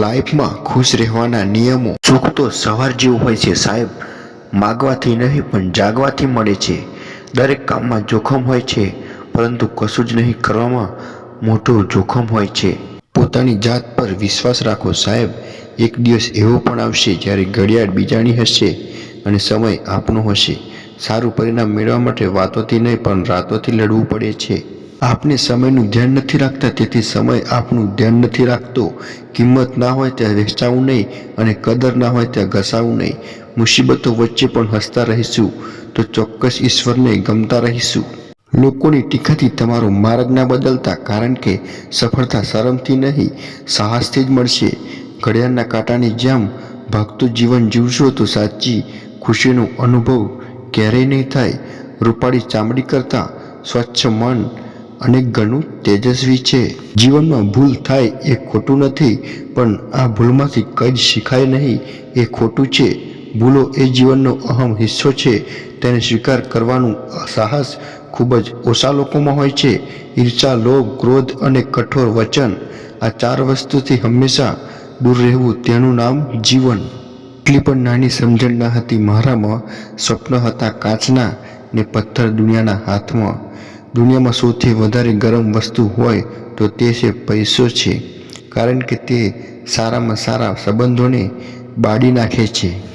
લાઈફમાં ખુશ રહેવાના નિયમો સુખ તો સવાર જેવું હોય છે સાહેબ. માગવાથી નહીં, પણ જાગવાથી મળે છે. દરેક કામમાં જોખમ હોય છે, પરંતુ કશું જ નહીં કરવામાં મોટું જોખમ હોય છે. પોતાની જાત પર વિશ્વાસ રાખો સાહેબ. એક દિવસ એવો પણ આવશે જ્યારે ઘડિયાળ બીજાની હશે અને સમય આપનો હશે. સારું પરિણામ મેળવવા માટે વાતોથી નહીં, પણ રાતોથી લડવું પડે છે. આપને સમયનું ધ્યાન નથી રાખતા, તેથી સમય આપનું ધ્યાન નથી રાખતો. કિંમત ના હોય ત્યાં વેચાવું નહીં અને કદર ના હોય ત્યાં ઘસાવું નહીં. મુસીબતો વચ્ચે પણ હસતા રહીશું, તો ચોક્કસ ઈશ્વરને ગમતા રહીશું. લોકોની ટીકાથી તમારો માર્ગ ના બદલતા, કારણ કે સફળતા શરમથી નહીં, સાહસથી જ મળશે. ઘડિયાળના કાંટાની જેમ ભાગતું જીવન જીવશો તો સાચી ખુશીનો અનુભવ ક્યારેય નહીં થાય. રૂપાળી ચામડી કરતાં સ્વચ્છ મન અનેક ઘણું તેજસ્વી છે. જીવનમાં ભૂલ થાય એ ખોટું નથી, પણ આ ભૂલમાંથી કંઈ જ શીખાય નહીં એ ખોટું છે. ભૂલો એ જીવનનો અહમ હિસ્સો છે. તેને સ્વીકાર કરવાનું સાહસ ખૂબ જ ઓછા લોકોમાં હોય છે. ઈર્ષા, લોભ, ક્રોધ અને કઠોર વચન આ ચાર વસ્તુથી હંમેશા દૂર રહેવું તેનું નામ જીવન. એટલી પણ નાની સમજણ ન હતી મારામાં, સ્વપ્ન હતા કાચના ને પથ્થર દુનિયાના હાથમાં. દુનિયામાં સૌથી વધારે ગરમ વસ્તુ હોય તો તે છે પૈસો છે. કારણ કે તે સારામાં સારા સંબંધોને બાળી નાખે છે.